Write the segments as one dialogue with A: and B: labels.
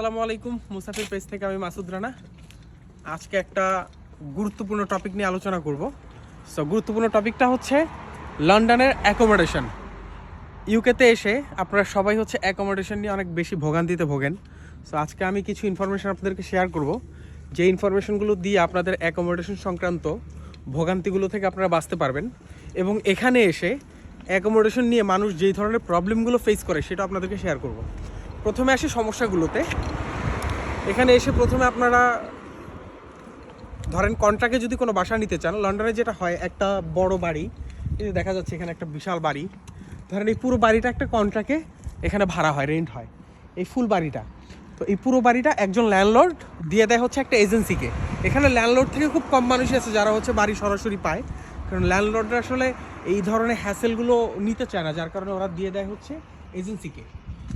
A: আসসালামু আলাইকুম। মুসাফির পেজ থেকে আমি মাসুদ রানা। আজকে একটা গুরুত্বপূর্ণ টপিক নিয়ে আলোচনা করব। সো গুরুত্বপূর্ণ টপিকটা হচ্ছে লন্ডনের অ্যাকোমোডেশন ইউকেতে এসে আপনারা সবাই হচ্ছে অ্যাকোমোডেশন নিয়ে অনেক বেশি ভোগান্তিতে ভোগেন। সো আজকে আমি কিছু ইনফরমেশন আপনাদেরকে শেয়ার করব। যে ইনফরমেশনগুলো দিয়ে আপনাদের অ্যাকোমোডেশন সংক্রান্ত ভোগান্তিগুলো থেকে আপনারা বাঁচতে পারবেন। এবং এখানে এসে অ্যাকোমোডেশন নিয়ে মানুষ যেই ধরনের প্রবলেমগুলো ফেস করে, সেটা আপনাদেরকে শেয়ার করব। প্রথমে আসি সমস্যাগুলোতে। এখানে এসে প্রথমে আপনারা, ধরেন কন্ট্রাক্টে যদি কোনো বাসা নিতে চান, লন্ডনে যেটা হয়, একটা বড় বাড়ি, এই যে দেখা যাচ্ছে এখানে একটা বিশাল বাড়ি। ধরেন এই পুরো বাড়িটা একটা কন্ট্রাক্টে এখানে ভাড়া হয় রেন্ট হয়। এই ফুল বাড়িটা। তো এই পুরো বাড়িটা একজন ল্যান্ডলর্ড দিয়ে দেয় হচ্ছে একটা এজেন্সিকে এখানে ল্যান্ডলর্ড থেকে খুব কম মানুষই আছে যারা হচ্ছে বাড়ি সরাসরি পায়। কারণ ল্যান্ডলর্ডরা আসলে এই ধরনের হ্যাসেলগুলো নিতে চায় না, যার কারণে ওরা দিয়ে দেয় হচ্ছে এজেন্সিকে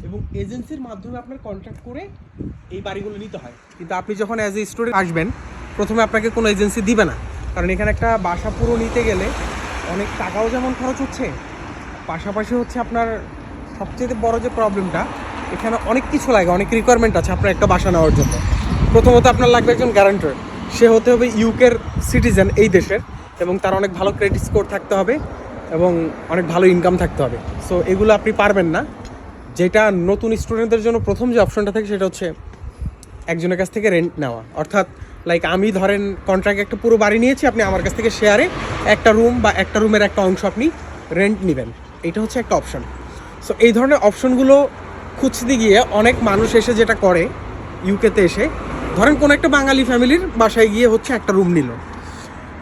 A: এবং এজেন্সির মাধ্যমে আপনার কন্ট্যাক্ট করে এই বাড়িগুলো নিতে হয়। কিন্তু আপনি যখন অ্যাজ এ স্টুডেন্ট আসবেন, প্রথমে আপনাকে কোনো এজেন্সি দিবে না। কারণ এখানে একটা বাসা পুরো নিতে গেলে অনেক টাকাও যেমন খরচ হচ্ছে, পাশাপাশি হচ্ছে আপনার সবচেয়ে বড় যে প্রবলেমটা এখানে অনেক কিছু লাগে, অনেক রিকোয়ারমেন্ট আছে আপনার একটা বাসা নেওয়ার জন্য। প্রথমত আপনার লাগবে একজন গ্যারান্টার সে হতে হবে ইউকের সিটিজেন এই দেশের এবং তার অনেক ভালো ক্রেডিট স্কোর থাকতে হবে এবং অনেক ভালো ইনকাম থাকতে হবে। সো এগুলো আপনি পারবেন না। যেটা নতুন স্টুডেন্টদের জন্য প্রথম যে অপশনটা থাকে সেটা হচ্ছে একজনের কাছ থেকে রেন্ট নেওয়া। অর্থাৎ লাইক আমি ধরেন কন্ট্রাক্ট একটা পুরো বাড়ি নিয়েছি, আপনি আমার কাছ থেকে শেয়ারে একটা রুম বা একটা রুমের একটা অংশ আপনি রেন্ট নেবেন। এটা হচ্ছে একটা অপশন সো এই ধরনের অপশনগুলো খুঁজতে গিয়ে অনেক মানুষ এসে যেটা করে ইউকেতে এসে, ধরেন কোনো একটা বাঙালি ফ্যামিলির বাসায় গিয়ে হচ্ছে একটা রুম নিল।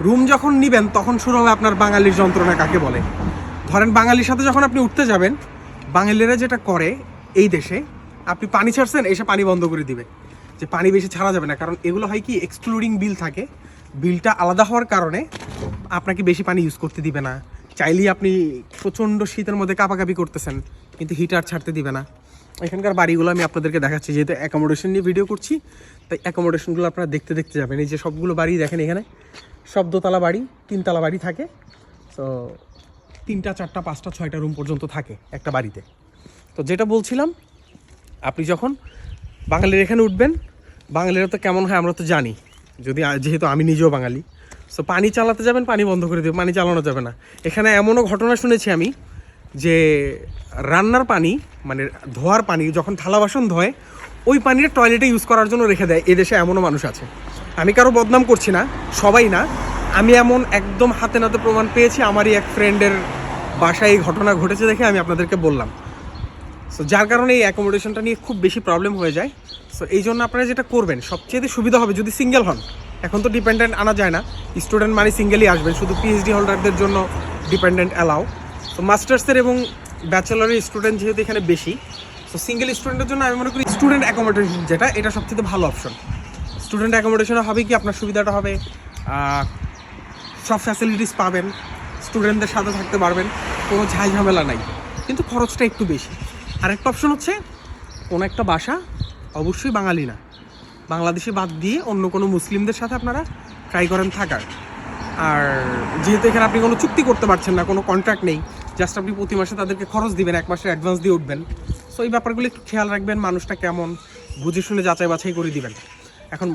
A: রুম যখন নিবেন, তখন শুরু হবে আপনার বাঙালির যন্ত্রণা কাকে বলে? ধরেন বাঙালির সাথে যখন আপনি উঠতে যাবেন বাঙালিরা যেটা করে এই দেশে, আপনি পানি ছাড়ছেন, এসে পানি বন্ধ করে দিবে। যে পানি বেশি ছাড়া যাবে না, কারণ এগুলো হয় কি এক্সক্লুডিং বিল থাকে। বিলটা আলাদা হওয়ার কারণে আপনাকে বেশি পানি ইউজ করতে দিবে না। চাইলেই আপনি প্রচণ্ড শীতের মধ্যে কাপাকাপি করতেছেন, কিন্তু হিটার ছাড়তে দিবে না। এখানকার বাড়িগুলো আমি আপনাদেরকে দেখাচ্ছি, যেহেতু অ্যাকোমোডেশন নিয়ে ভিডিও করছি, তাই অ্যাকোমোডেশনগুলো আপনারা দেখতে দেখতে যাবেন। এই যে সবগুলো বাড়ি দেখেন এখানে, সব দোতলা বাড়ি, তিনতলা বাড়ি থাকে। তো তিনটা, চারটা, পাঁচটা, ছয়টা রুম পর্যন্ত থাকে একটা বাড়িতে। তো যেটা বলছিলাম, আপনি যখন বাঙালির এখানে উঠবেন, বাঙালিরা তো কেমন হয় আমরা তো জানি, যদি যেহেতু আমি নিজেও বাঙালি। সো পানি চালাতে যাবেন, পানি বন্ধ করে দেবে পানি চালানো যাবে না। এখানে এমনও ঘটনা শুনেছি আমি যে রান্নার পানি মানে ধোয়ার পানি, যখন থালা বাসন ধোয়, ওই পানিটা টয়লেটে ইউজ করার জন্য রেখে দেয়। এদেশে এমনও মানুষ আছে। আমি কারও বদনাম করছি না, সবাই না আমি এমন একদম হাতে নাতে প্রমাণ পেয়েছি, আমারই এক ফ্রেন্ডের বাসায় এই ঘটনা ঘটেছে দেখে আমি আপনাদেরকে বললাম। সো যার কারণে এই অ্যাকোমোডেশনটা নিয়ে খুব বেশি প্রবলেম হয়ে যায়। সো এই জন্য আপনারা যেটা করবেন সবচেয়ে সুবিধা হবে যদি সিঙ্গেল হন। এখন তো ডিপেন্ডেন্ট আনা যায় না স্টুডেন্ট মানে সিঙ্গেলই আসবেন, শুধু পিএইচডি হোল্ডারদের জন্য ডিপেন্ডেন্ট অ্যালাউ তো মাস্টার্সের এবং ব্যাচেলরের স্টুডেন্ট যেহেতু এখানে বেশি সো সিঙ্গেল স্টুডেন্টের জন্য আমি মনে করি স্টুডেন্ট অ্যাকোমোডেশন যেটা, এটা সবচেয়ে ভালো অপশন স্টুডেন্ট অ্যাকোমোডেশনে হবে কি, আপনার সুবিধাটা হবে সব ফ্যাসিলিটিস পাবেন স্টুডেন্টদের সাথে থাকতে পারবেন, কোনো ঝাই ঝামেলা নাই। কিন্তু খরচটা একটু বেশি। আরেকটা অপশন হচ্ছে, কোনো একটা বাসা অবশ্যই বাঙালি না। বাংলাদেশে বাদ দিয়ে অন্য কোনো মুসলিমদের সাথে আপনারা ট্রাই করেন থাকার। আর যেহেতু এখানে আপনি কোনো চুক্তি করতে পারছেন না, কোনো কন্ট্রাক্ট নেই জাস্ট আপনি প্রতি মাসে তাদেরকে খরচ দিবেন, এক মাসের অ্যাডভান্স দিয়ে উঠবেন। সো এই ব্যাপারগুলো একটু খেয়াল রাখবেন, মানুষটা কেমন, বুঝে শুনে যাচাই বাছাই করে দিবেন। এখন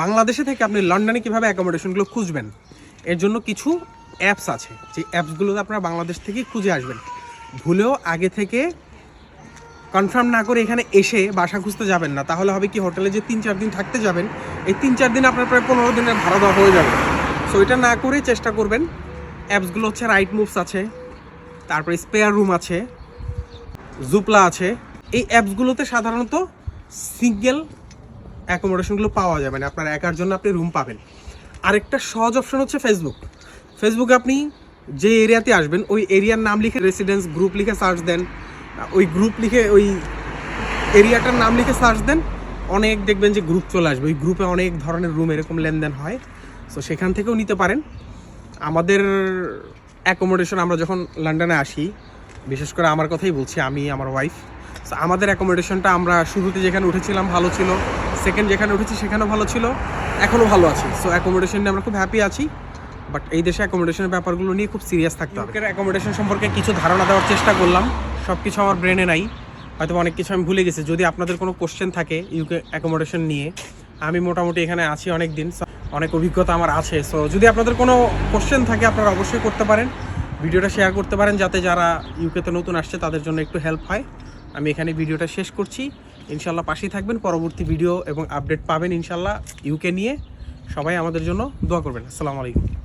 A: বাংলাদেশে থেকে আপনি লন্ডনে কীভাবে অ্যাকোমোডেশনগুলো খুঁজবেন? এর জন্য কিছু অ্যাপস আছে। যে অ্যাপসগুলোতে আপনারা বাংলাদেশ থেকে খুঁজে আসবেন। ভুলেও আগে থেকে কনফার্ম না করে এখানে এসে বাসা খুঁজতে যাবেন না। তাহলে হবে কি হোটেলে যে তিন চার দিন থাকতে যাবেন, এই তিন চার দিন আপনার প্রায় পনেরো দিনের ভাড়া দেওয়া হয়ে যাবে। সো এটা না করে চেষ্টা করবেন। অ্যাপসগুলো হচ্ছে রাইট মুভস আছে, তারপরে স্পেয়ার রুম আছে জুপলা আছে। এই অ্যাপসগুলোতে সাধারণত সিঙ্গেল অ্যাকোমোডেশনগুলো পাওয়া যায় মানে আপনার একার জন্য আপনি রুম পাবেন। আরেকটা সহজ অপশন হচ্ছে ফেসবুক ফেসবুকে আপনি যে এরিয়াতে আসবেন, ওই এরিয়ার নাম লিখে রেসিডেন্স গ্রুপ লিখে সার্চ দেন। ওই গ্রুপ লিখে, ওই এরিয়াটার নাম লিখে সার্চ দেন। অনেক দেখবেন যে গ্রুপ চলে আসবে। ওই গ্রুপে অনেক ধরনের রুম এরকম লেনদেন হয়। সো সেখান থেকেও নিতে পারেন। আমাদের অ্যাকোমোডেশন আমরা যখন লন্ডনে আসি, বিশেষ করে আমার কথাই বলছি, আমি, আমার ওয়াইফ আমাদের অ্যাকোমোডেশনটা আমরা শুরুতে যেখানে উঠেছিলাম, ভালো ছিল। সেকেন্ড যেখানে উঠেছি সেখানেও ভালো ছিল, এখনও ভালো আছি। সো অ্যাকোমোডেশন নিয়ে আমরা খুব হ্যাপি আছি বাট এই দেশে অ্যাকোমোডেশনের ব্যাপারগুলো নিয়ে খুব সিরিয়াস থাকতে হবে। অ্যাকোমোডেশন সম্পর্কে কিছু ধারণা দেওয়ার চেষ্টা করলাম সব কিছু আমার ব্রেনে নাই হয়তো অনেক কিছু আমি ভুলে গেছি। যদি আপনাদের কোনো কোশ্চেন থাকে ইউকে অ্যাকোমোডেশন নিয়ে, আমি মোটামুটি এখানে আছি অনেক দিন অনেক অভিজ্ঞতা আমার আছে। সো যদি আপনাদের কোনো কোশ্চেন থাকে, আপনারা অবশ্যই করতে পারেন। ভিডিওটা শেয়ার করতে পারেন, যাতে যারা ইউকেতে নতুন আসছে, তাদের জন্য একটু হেল্প হয়। আমি এখানে ভিডিওটা শেষ করছি। ইনশাল্লাহ পাশেই থাকবেন, পরবর্তী ভিডিও এবং আপডেট পাবেন ইনশাল্লাহ ইউকে নিয়ে। সবাই আমাদের জন্য দোয়া করবেন। আসসালামু আলাইকুম।